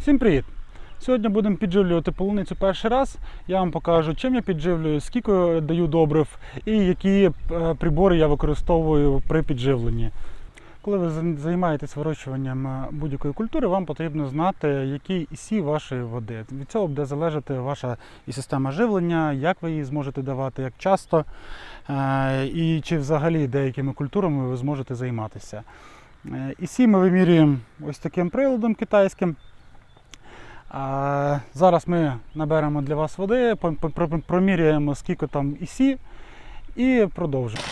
Всім привіт! Сьогодні будемо підживлювати полуницю перший раз. Я вам покажу, чим я підживлюю, скільки даю добрив і які е, прибори я використовую при підживленні. Коли ви займаєтесь вирощуванням е, будь-якої культури, вам потрібно знати, який ісі вашої води. Від цього буде залежати ваша і система живлення, як ви її зможете давати, як часто, е, і чи взагалі деякими культурами ви зможете займатися. Ісі ми вимірюємо ось таким приладом китайським. Зараз ми наберемо для вас води, проміряємо, скільки там ісі, і продовжимо.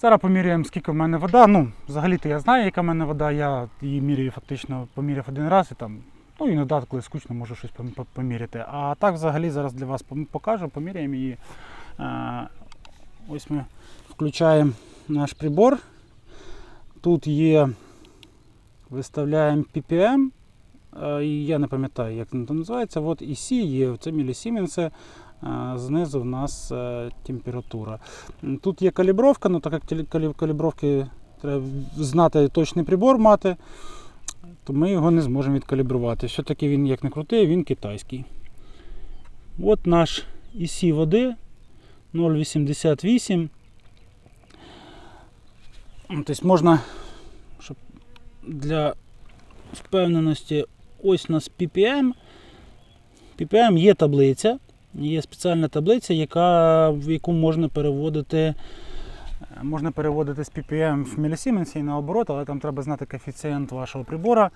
Зараз поміряємо, скільки в мене вода. Ну, взагалі-то я знаю, яка в мене вода. Я її міряю фактично, поміряв один раз і там. Ну, іноді, коли скучно, можу щось пом- пом- поміряти. А так взагалі зараз для вас покажу, поміряємо її. Ось ми включаємо наш прибор. Тут є, виставляємо ppm. е, і Я не пам'ятаю, як воно там називається. От EC є, це мілісіменси. е, Знизу в нас е, температура. Тут є калібровка, ну так як калібровки треба знати точний прибор мати, то ми його не зможемо відкалібрувати. Все-таки він, як не крутий, він китайський. От наш EC води 0,88. Тобто можна, для впевненості, ось у нас PPM. PPM є таблиця, є спеціальна таблиця, яка, в яку можна переводити. Можна переводити з PPM в мілісіменсі і наоборот, але там треба знати коефіцієнт вашого прибора.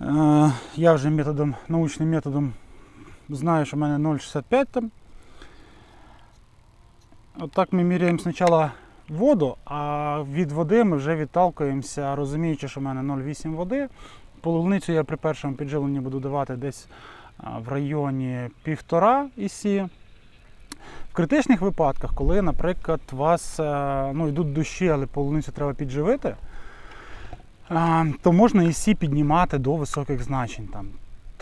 Е, Я вже методом, научним методом знаю, що в мене 0,65 там. Отак ми міряємо спочатку воду, а від води ми вже відталкуємося, розуміючи, що в мене 0,8 води. Полуницю я при першому підживленні буду давати десь в районі 1,5 ісі. В критичних випадках, коли, наприклад, у вас е, ну, йдуть дощі, але полуницю треба підживити, то можна ісі піднімати до високих значень. Там,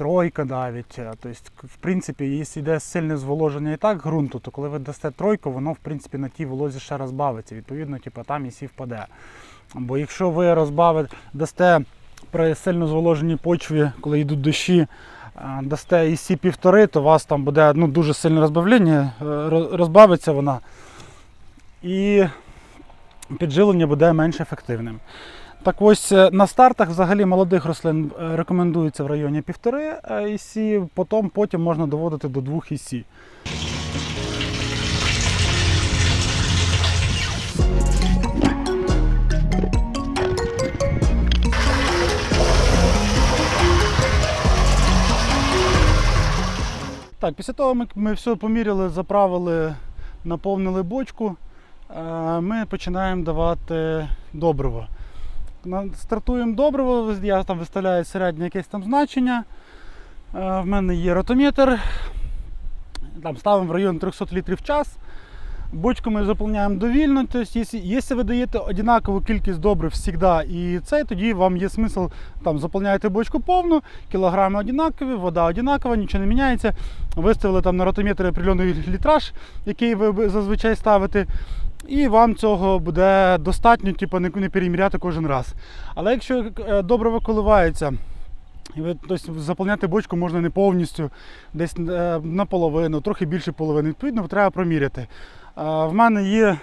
тройка навіть. Тобто, в принципі, якщо йде сильне зволоження і так ґрунту, то коли ви дасте тройку, воно в принципі на тій волозі ще розбавиться. Відповідно, типу, там ісі впаде. Бо якщо ви розбавите, дасте при сильно зволоженій почві, коли йдуть дощі, е, дасте ісі півтори, то у вас там буде ну, дуже сильне розбавлення, е, розбавиться вона. І підживлення буде менш ефективним. Так ось е, на стартах взагалі молодих рослин е, рекомендується в районі 1,5 ІСі, потім, потім можна доводити до 2 ІСі. Так, після того ми, ми все поміряли, заправили, наповнили бочку. е, Ми починаємо давати добриво. Стартуємо добриво, я там виставляю середнє якесь там значення. Е, В мене є ротометр. Там ставимо в район 300 літрів в час. Бочку ми заповняємо довільно. Тобто, якщо, якщо ви даєте однакову кількість добрив завжди і це, тоді вам є смисл там заповняєте бочку повну, кілограми однакові, вода однакова, нічого не міняється. Виставили там на ротометр определений літраж, який ви зазвичай ставите. І вам цього буде достатньо, типу, не, переміряти кожен раз. Але якщо е, добриво коливається, тобто, заповняти бочку можна не повністю, десь е, наполовину, трохи більше половини. Відповідно, треба проміряти. В мене є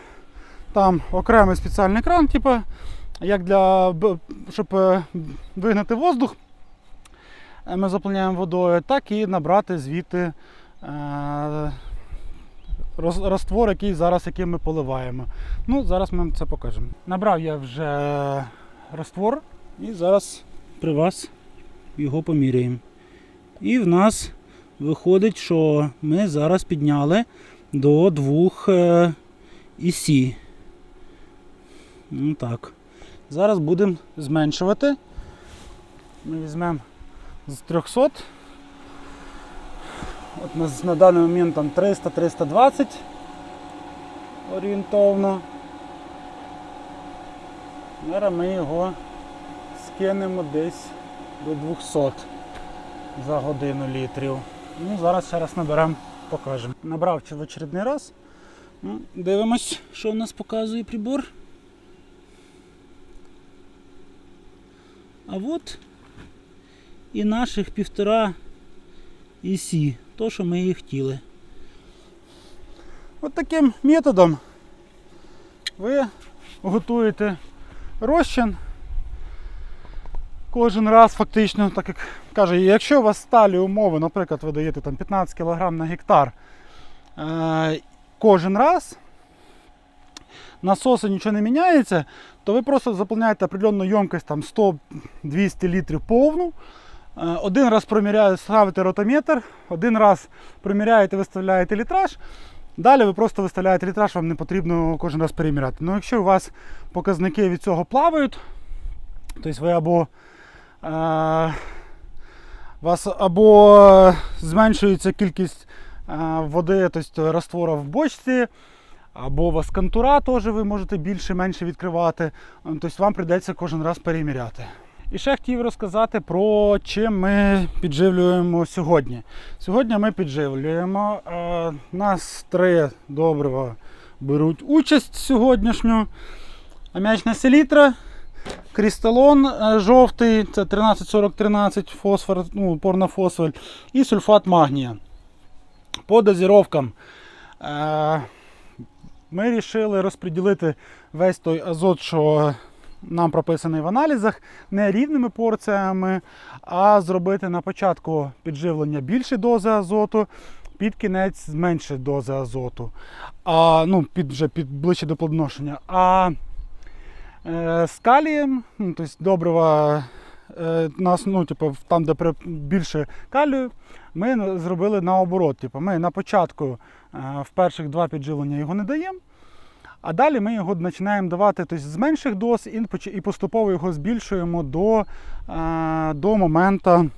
там окремий спеціальний кран, типу, як для, щоб е, вигнати воздух. Ми заповняємо водою, так і набрати звідти роз- раствор, який зараз який ми поливаємо. Ну, зараз ми вам це покажемо. Набрав я вже раствор і зараз при вас його поміряємо. І в нас виходить, що ми зараз підняли до двох е, ІСі. Ну так. Зараз будемо зменшувати. Ми візьмемо з 300. От на, на даний момент там 300-320 орієнтовно. Зараз ми його скинемо десь до 200 за годину літрів. Ну, зараз ще раз наберемо, покажемо. Набрав в очередний раз. Ну, Дивимось, що в нас показує прибор. А от і наших півтора ІСі, то, що ми і хотіли. От таким методом ви готуєте розчин. Кожен раз фактично, так як каже, якщо у вас сталі умови, наприклад, ви даєте там 15 кг на гектар, е, кожен раз насоси нічого не міняється, то ви просто заповняєте определенну ємкость там 100-200 літрів повну. Е, Один раз проміряєте, ставите ротометр, один раз проміряєте, виставляєте літраж. Далі ви просто виставляєте літраж, вам не потрібно кожен раз переміряти. Ну, якщо у вас показники від цього плавають, тобто ви або, е, вас або зменшується кількість е, води, тобто раствора в бочці, або у вас контура теж ви можете більше-менше відкривати. Тобто вам прийдеться кожен раз переміряти. І ще хотів розказати про чим ми підживлюємо сьогодні. Сьогодні ми підживлюємо. Е, нас три добрива беруть участь сьогоднішню. Ам'ячна селітра, крісталон е, жовтий, це 134013 фосфор, ну, порнофосфор, і сульфат магнія. По дозіровкам. Е, ми вирішили розподілити весь той азот, що нам прописаний в аналізах, не рівними порціями, а зробити на початку підживлення більше дози азоту, під кінець менше дози азоту. А, ну, під, вже під, ближче до плодоношення. А е, з калієм, ну, тобто добрива е, нас, ну, типу, там, де більше калію, ми зробили наоборот. Типу, ми на початку е, в перших два підживлення його не даємо. А далі ми його починаємо давати тобто, з менших доз і поступово його збільшуємо до, е, до моменту,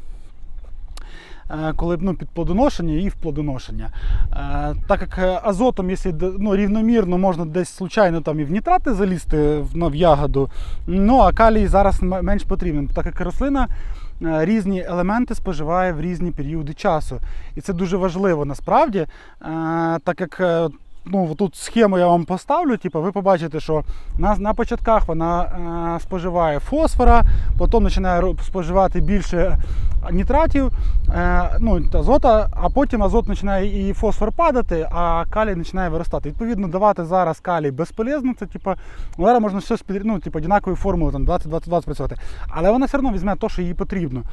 е, коли ну, під плодоношення і в плодоношення. Е, Так як азотом, якщо ну, рівномірно можна десь случайно там і в нітрати залізти в, ягоду, ну а калій зараз менш потрібен, так як рослина різні елементи споживає в різні періоди часу. І це дуже важливо насправді, так як. Ну, тут схему я вам поставлю, типу, ви побачите, що на, на початках вона е, споживає фосфора, потім починає споживати більше нітратів, е, ну, азота, а потім азот починає і фосфор падати, а калій починає виростати. Відповідно, давати зараз калій безполезно, це типу, ну, зараз можна все спід, ну, типу, однаковою формулою там 20-20-20 працювати. Але вона все одно візьме те, що їй потрібно.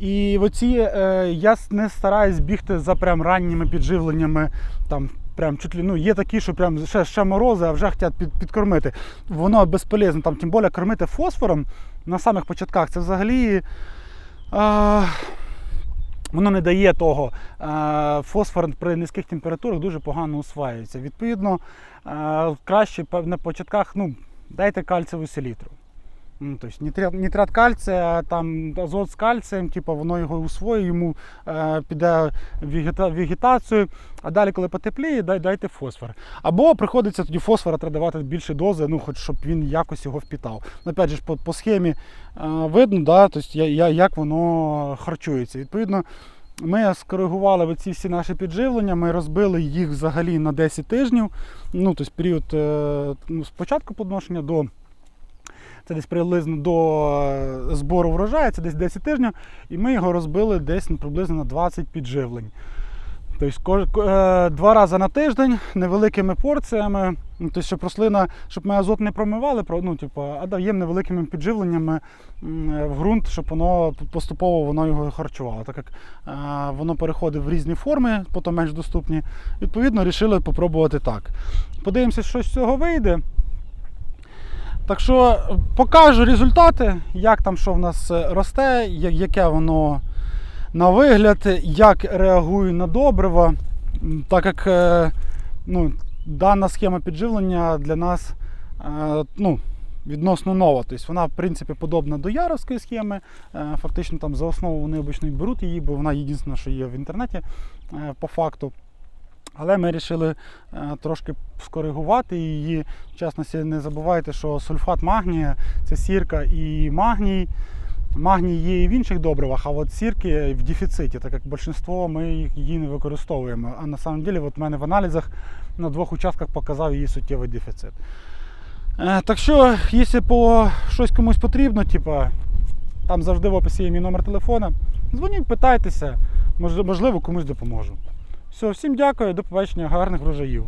І оці, е, я не стараюсь бігти за прям ранніми підживленнями. Там, прям чуть ли, ну, є такі, що прям ще, ще морози, а вже хочуть під, підкормити. Воно безполезно. Там, тим більше кормити фосфором на самих початках, це взагалі. А, Воно не дає того. Фосфор при низьких температурах дуже погано усваюється. Відповідно, краще на початках ну, дайте кальцеву селітру. Ну, тобто нітрат, нітрат кальція, там азот з кальцієм, типу, воно його усвоює, йому е, піде вегета, вегетацію, а далі, коли потепліє, дай, дайте фосфор. Або приходиться тоді фосфора треба давати більше дози, ну, хоч щоб він якось його впітав. Ну, Опять же, по, по схемі е, видно, да, тобто, я, я, як воно харчується. Відповідно, ми скоригували оці всі наші підживлення, ми розбили їх взагалі на 10 тижнів. Ну, тобто період е, ну, з початку подношення до це десь приблизно до е, збору врожаю, це десь 10 тижнів, і ми його розбили десь ну, приблизно на 20 підживлень. Тобто е, два рази на тиждень невеликими порціями. Ну, тобто, щоб рослина, щоб ми азот не промивали, ну, типу, а даємо невеликими підживленнями е, в ґрунт, щоб воно поступово воно його харчувало. Так як воно переходить в різні форми, потім менш доступні. Відповідно, вирішили спробувати так. Подивимося, що з цього вийде. Так що е, покажу результати, як там що в нас е, росте, яке воно на вигляд, як реагую на добрива. Так як е, ну, дана схема підживлення для нас ну, відносно нова. Тобто вона, в принципі, подобна до яровської схеми. Фактично там за основу вони обично і беруть її, бо вона єдина, що є в інтернеті по факту. Але ми вирішили е, трошки скоригувати її. В частності не забувайте, що сульфат магнія це сірка і магній. Магній є і в інших добривах, а от сірки в дефіциті, так як більшість ми її не використовуємо. А на самом деле, от в мене в аналізах на двох участках показав її суттєвий дефіцит. Е, Так що, якщо по щось комусь потрібно, типа, Там завжди в описі є мій номер телефона. Дзвоніть, питайтеся, можливо, комусь допоможу. Все, всім дякую, до побачення, гарних врожаїв.